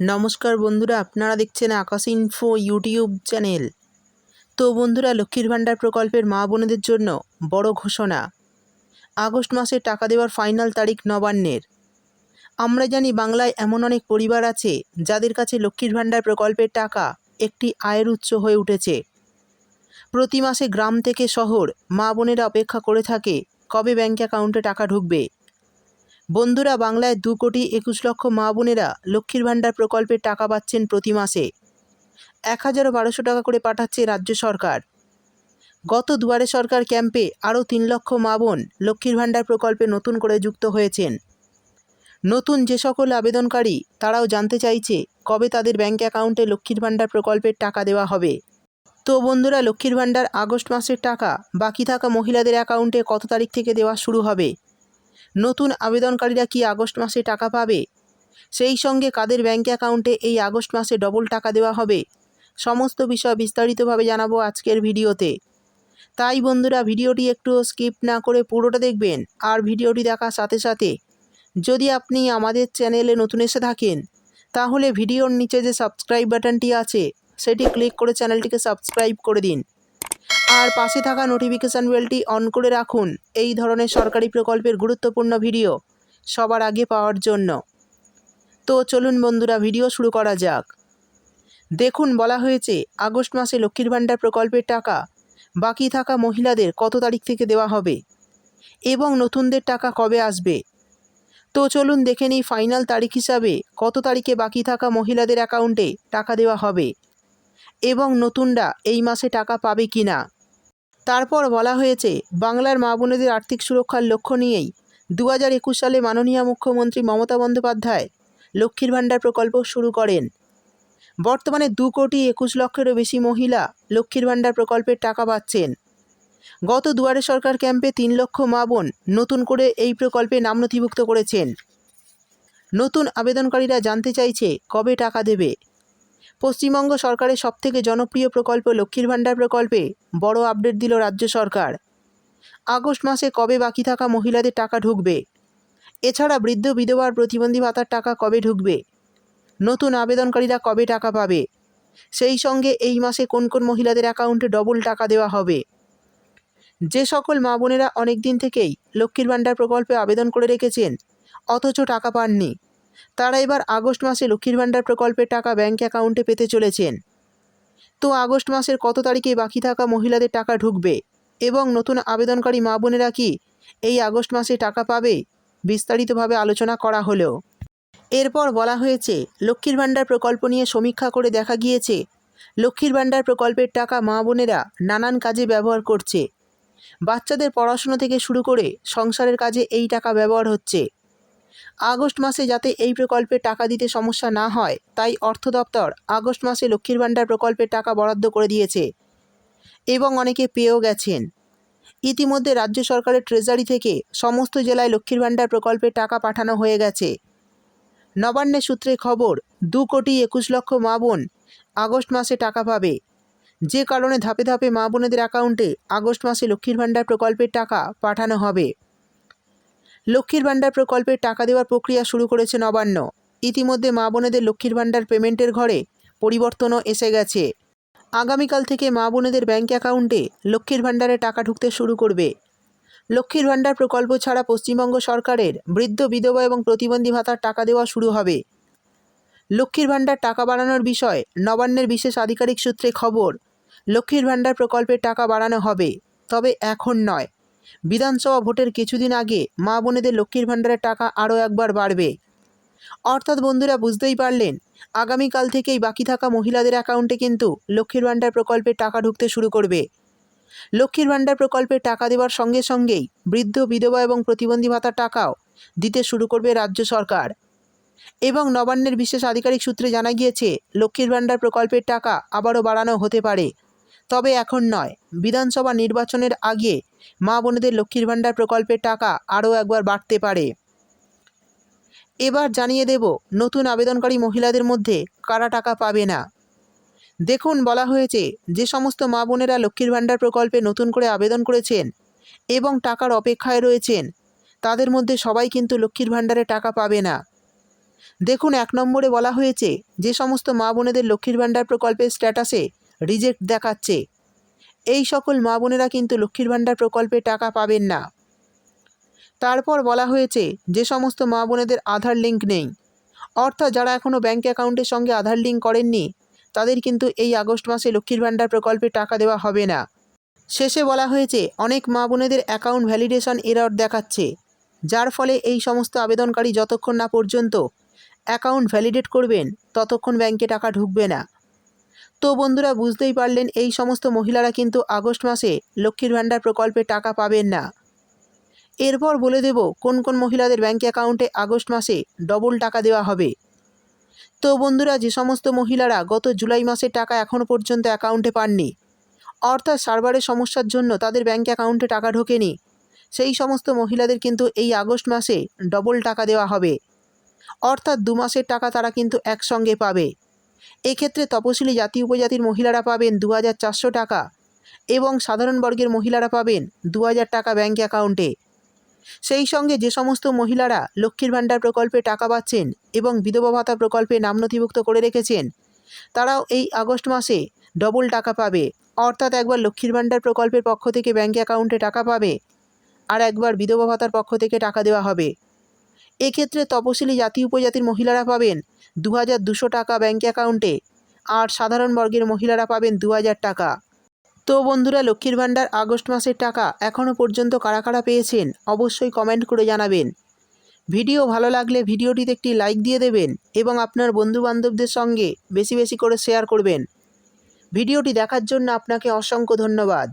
নমস্কার বন্ধুরা, আপনারা দেখছেন আকাশ ইনফো ইউটিউব চ্যানেল তো বন্ধুরা, লক্ষ্মীর ভাণ্ডার প্রকল্পের মা বোনেদের জন্য বড় ঘোষণা। আগস্ট মাসে টাকা দেওয়ার ফাইনাল তারিখ নবান্নের। আমরা জানি বাংলায় এমন অনেক পরিবার আছে যাদের কাছে লক্ষ্মীর ভাণ্ডার প্রকল্পের টাকা একটি আয়ের উৎস হয়ে উঠেছে। প্রতি মাসে গ্রাম থেকে শহর মা বোনেরা অপেক্ষা করে থাকে কবে ব্যাঙ্ক অ্যাকাউন্টে টাকা ঢুকবে। বন্ধুরা, বাংলায় দু কোটি একুশ লক্ষ মা বোনেরা লক্ষ্মীর ভাণ্ডার প্রকল্পের টাকা পাচ্ছেন প্রতি মাসে। এক হাজার বারোশো টাকা করে পাঠাচ্ছে রাজ্য সরকার। গত দুয়ারে সরকার ক্যাম্পে আরও তিন লক্ষ মা বোন লক্ষ্মীর ভাণ্ডার প্রকল্পে নতুন করে যুক্ত হয়েছেন। নতুন যে সকল আবেদনকারী, তারাও জানতে চাইছে কবে তাদের ব্যাঙ্ক অ্যাকাউন্টে লক্ষ্মীর ভাণ্ডার প্রকল্পের টাকা দেওয়া হবে। তো বন্ধুরা, লক্ষ্মীর ভাণ্ডার আগস্ট মাসের টাকা বাকি থাকা মহিলাদের অ্যাকাউন্টে কত তারিখ থেকে দেওয়া শুরু হবে? নতুন আবেদনকারীরা কি আগস্ট মাসে টাকা পাবে? সেই সঙ্গে কাদের ব্যাঙ্ক অ্যাকাউন্টে এই আগস্ট মাসে ডবল টাকা দেওয়া হবে? সমস্ত বিষয় বিস্তারিতভাবে জানাব আজকের ভিডিওতে। তাই বন্ধুরা, ভিডিওটি একটু স্কিপ না করে পুরোটা দেখবেন আর ভিডিওটি দেখার সাথে সাথে যদি আপনি আমাদের চ্যানেলে নতুন এসে থাকেন, তাহলে ভিডিওর নিচে যে সাবস্ক্রাইব বাটনটি আছে, সেটি ক্লিক করে চ্যানেলটিকে সাবস্ক্রাইব করে দিন। আর পাশে থাকা নোটিফিকেশান বেলটি অন করে রাখুন। এই ধরনের সরকারি প্রকল্পের গুরুত্বপূর্ণ ভিডিও সবার আগে পাওয়ার জন্য। তো চলুন বন্ধুরা ভিডিও শুরু করা যাক। দেখুন, বলা হয়েছে, আগস্ট মাসে লক্ষ্মীর ভাণ্ডার প্রকল্পের টাকা, বাকি থাকা মহিলাদের কত তারিখ থেকে দেওয়া হবে এবং নতুনদের টাকা কবে আসবে? তো চলুন দেখে নিই ফাইনাল তারিখ হিসাবে কত তারিখে বাকি থাকা মহিলাদের অ্যাকাউন্টে টাকা দেওয়া হবে এবং নতুনরা এই মাসে টাকা পাবে কি না তারপর বলা হয়েছে, বাংলার মা বোনেদের আর্থিক সুরক্ষার লক্ষ্য নিয়েই দু হাজার একুশ সালে মাননীয় মুখ্যমন্ত্রী মমতা বন্দ্যোপাধ্যায় লক্ষ্মীর ভাণ্ডার প্রকল্প শুরু করেন। বর্তমানে দু কোটি একুশ লক্ষেরও বেশি মহিলা লক্ষ্মীর ভাণ্ডার প্রকল্পের টাকা পাচ্ছেন। গত দুয়ারে সরকার ক্যাম্পে তিন লক্ষ মা বোন নতুন করে এই প্রকল্পে নাম নথিভুক্ত করেছেন। নতুন আবেদনকারীরা জানতে চাইছে, কবে টাকা দেবে? পশ্চিমবঙ্গ সরকারের সবথেকে জনপ্রিয় প্রকল্প লক্ষ্মীর ভাণ্ডার প্রকল্পে বড় আপডেট দিল রাজ্য সরকার। আগস্ট মাসে কবে বাকি থাকা মহিলাদের টাকা ঢুকবে? এছাড়া বৃদ্ধ বিধবার প্রতিবন্ধী ভাতার টাকা কবে ঢুকবে? নতুন আবেদনকারীরা কবে টাকা পাবে? সেই সঙ্গে এই মাসে কোন কোন মহিলাদের অ্যাকাউন্টে ডবল টাকা দেওয়া হবে? যে সকল মা বোনেরা অনেক দিন থেকেই লক্ষ্মীর ভাণ্ডার প্রকল্পে আবেদন করে রেখেছেন, অথচ টাকা পাননি। তারা এবার আগস্ট মাসে লক্ষ্মীর ভাণ্ডার প্রকল্পের টাকা ব্যাঙ্ক অ্যাকাউন্টে পেতে চলেছেন। তো আগস্ট মাসের কত তারিখে বাকি থাকা মহিলাদের টাকা ঢুকবে এবং নতুন আবেদনকারী মা বোনেরা কি এই আগস্ট মাসে টাকা পাবে বিস্তারিতভাবে আলোচনা করা হলো। এরপর বলা হয়েছে, লক্ষ্মীর ভাণ্ডার প্রকল্প নিয়ে সমীক্ষা করে দেখা গিয়েছে, লক্ষ্মীর ভাণ্ডার প্রকল্পের টাকা মা বোনেরা নানান কাজে ব্যবহার করছে। বাচ্চাদের পড়াশুনো থেকে শুরু করে সংসারের কাজে এই টাকা ব্যবহার হচ্ছে। আগস্ট মাসে যাতে এই প্রকল্পে টাকা দিতে সমস্যা না হয়, তাই অর্থ দপ্তর আগস্ট মাসে লক্ষ্মীর ভাণ্ডার প্রকল্পের টাকা বরাদ্দ করে দিয়েছে এবং অনেকে পেয়েও গেছেন। ইতিমধ্যে রাজ্য সরকারের ট্রেজারি থেকে সমস্ত জেলায় লক্ষ্মীর ভাণ্ডার প্রকল্পের টাকা পাঠানো হয়ে গেছে। নবান্নের সূত্রে খবর, দু কোটি একুশ লক্ষ মা বোন আগস্ট মাসে টাকা পাবে। যে কারণে ধাপে ধাপে মা বোনেদের অ্যাকাউন্টে আগস্ট মাসে লক্ষ্মীর ভাণ্ডার প্রকল্পের টাকা পাঠানো হবে। লক্ষ্মীর ভাণ্ডার প্রকল্পের টাকা দেওয়ার প্রক্রিয়া শুরু করেছে নবান্ন। ইতিমধ্যে মা বোনেদের লক্ষ্মীর ভাণ্ডার পেমেন্টের ঘরে পরিবর্তনও এসে গেছে। আগামীকাল থেকে মা বোনেদের ব্যাঙ্ক অ্যাকাউন্টে লক্ষ্মীর ভাণ্ডারে টাকা ঢুকতে শুরু করবে। লক্ষ্মীর ভাণ্ডার প্রকল্প ছাড়া পশ্চিমবঙ্গ সরকারের বৃদ্ধ, বিধবা এবং প্রতিবন্ধী ভাতার টাকা দেওয়া শুরু হবে। লক্ষ্মীর ভাণ্ডার টাকা বাড়ানোর বিষয় নবান্নের বিশেষ আধিকারিক সূত্রে খবর, লক্ষ্মীর ভাণ্ডার প্রকল্পের টাকা বাড়ানো হবে, তবে এখন নয়। বিধানসভা ভোটের কিছুদিন আগে মা বোনেদের লক্ষ্মীর ভাণ্ডারের টাকা আরও একবার বাড়বে। অর্থাৎ বন্ধুরা বুঝতেই পারলেন, আগামীকাল থেকেই বাকি থাকা মহিলাদের অ্যাকাউন্টে কিন্তু লক্ষ্মীর ভাণ্ডার প্রকল্পের টাকা ঢুকতে শুরু করবে। লক্ষ্মীর ভাণ্ডার প্রকল্পে টাকা দেওয়ার সঙ্গে সঙ্গেই বৃদ্ধ, বিধবা এবং প্রতিবন্ধী ভাতার টাকাও দিতে শুরু করবে রাজ্য সরকার। এবং নবান্নের বিশেষ আধিকারিক সূত্রে জানা গিয়েছে, লক্ষ্মীর ভাণ্ডার প্রকল্পের টাকা আবারও বাড়ানো হতে পারে। তবে এখন নয়, বিধানসভা নির্বাচনের আগে মা বোনেদের লক্ষ্মীর ভাণ্ডার প্রকল্পের টাকা আরও একবার বাড়তে পারে। এবার জানিয়ে দেব, নতুন আবেদনকারী মহিলাদের মধ্যে কারা টাকা পাবে না। দেখুন, বলা হয়েছে, যে সমস্ত মা বোনেরা লক্ষ্মীর ভাণ্ডার প্রকল্পে নতুন করে আবেদন করেছেন এবং টাকার অপেক্ষায় রয়েছেন, তাদের মধ্যে সবাই কিন্তু লক্ষ্মীর ভাণ্ডারে টাকা পাবে না। দেখুন, এক নম্বরে বলা হয়েছে, যে সমস্ত মা বোনেদের লক্ষ্মীর ভাণ্ডার প্রকল্পের স্ট্যাটাসে রিজেক্ট দেখাচ্ছে। এই সকল মা বোনেরা কিন্তু লক্ষ্মীর ভাণ্ডার প্রকল্পে টাকা পাবেন না। তারপর বলা হয়েছে, যে সমস্ত মা বোনেদের আধার লিঙ্ক নেই। অর্থাৎ যারা এখনও ব্যাঙ্ক অ্যাকাউন্টের সঙ্গে আধার লিঙ্ক করেননি, তাদের কিন্তু এই আগস্ট মাসে লক্ষ্মীর ভাণ্ডার প্রকল্পে টাকা দেওয়া হবে না। শেষে বলা হয়েছে, অনেক মা বোনেদের অ্যাকাউন্ট ভ্যালিডেশন এরর দেখাচ্ছে, যার ফলে এই সমস্ত আবেদনকারী যতক্ষণ না পর্যন্ত অ্যাকাউন্ট ভ্যালিডেট করবেন, ততক্ষণ ব্যাংকে টাকা ঢুকবে না। তো বন্ধুরা বুঝতেই পারলেন, এই সমস্ত মহিলারা কিন্তু আগস্ট মাসে লক্ষ্মীর ভাণ্ডার প্রকল্পে টাকা পাবেন না। এরপর বলে দেব, কোন কোন মহিলাদের ব্যাঙ্ক অ্যাকাউন্টে আগস্ট মাসে ডবল টাকা দেওয়া হবে। তো বন্ধুরা, যে সমস্ত মহিলারা গত জুলাই মাসে টাকা এখনও পর্যন্ত অ্যাকাউন্টে পাননি, অর্থাৎ সার্ভারের সমস্যার জন্য তাদের ব্যাঙ্ক অ্যাকাউন্টে টাকা ঢোকেনি, সেই সমস্ত মহিলাদের কিন্তু এই আগস্ট মাসে ডবল টাকা দেওয়া হবে। অর্থাৎ দু মাসের টাকা তারা কিন্তু একসঙ্গে পাবে। এক্ষেত্রে তপশিলি জাতি উপজাতির মহিলারা পাবেন দু হাজার চারশো টাকা এবং সাধারণ বর্গের মহিলারা পাবেন দু হাজার টাকা ব্যাঙ্ক অ্যাকাউন্টে। সেই সঙ্গে যে সমস্ত মহিলারা লক্ষ্মীর ভাণ্ডার প্রকল্পে টাকা পাচ্ছেন এবং বিধবা ভাতা প্রকল্পে নাম নথিভুক্ত করে রেখেছেন, তারাও এই আগস্ট মাসে ডবল টাকা পাবে। অর্থাৎ একবার লক্ষ্মীর ভাণ্ডার প্রকল্পের পক্ষ থেকে ব্যাঙ্ক অ্যাকাউন্টে টাকা পাবে আর একবার বিধবা ভাতার পক্ষ থেকে টাকা দেওয়া হবে। এক্ষেত্রে তপশিলি জাতি উপজাতির মহিলারা পাবেন দু হাজার দুশো টাকা ব্যাঙ্ক অ্যাকাউন্টে আর সাধারণ বর্গের মহিলারা পাবেন দু হাজার টাকা। তো বন্ধুরা, লক্ষ্মীর ভাণ্ডার আগস্ট মাসের টাকা এখনও পর্যন্ত কারা কারা পেয়েছেন অবশ্যই কমেন্ট করে জানাবেন। ভিডিও ভালো লাগলে ভিডিওটিতে একটি লাইক দিয়ে দেবেন এবং আপনার বন্ধুবান্ধবদের সঙ্গে বেশি বেশি করে শেয়ার করবেন। ভিডিওটি দেখার জন্য আপনাকে অসংখ্য ধন্যবাদ।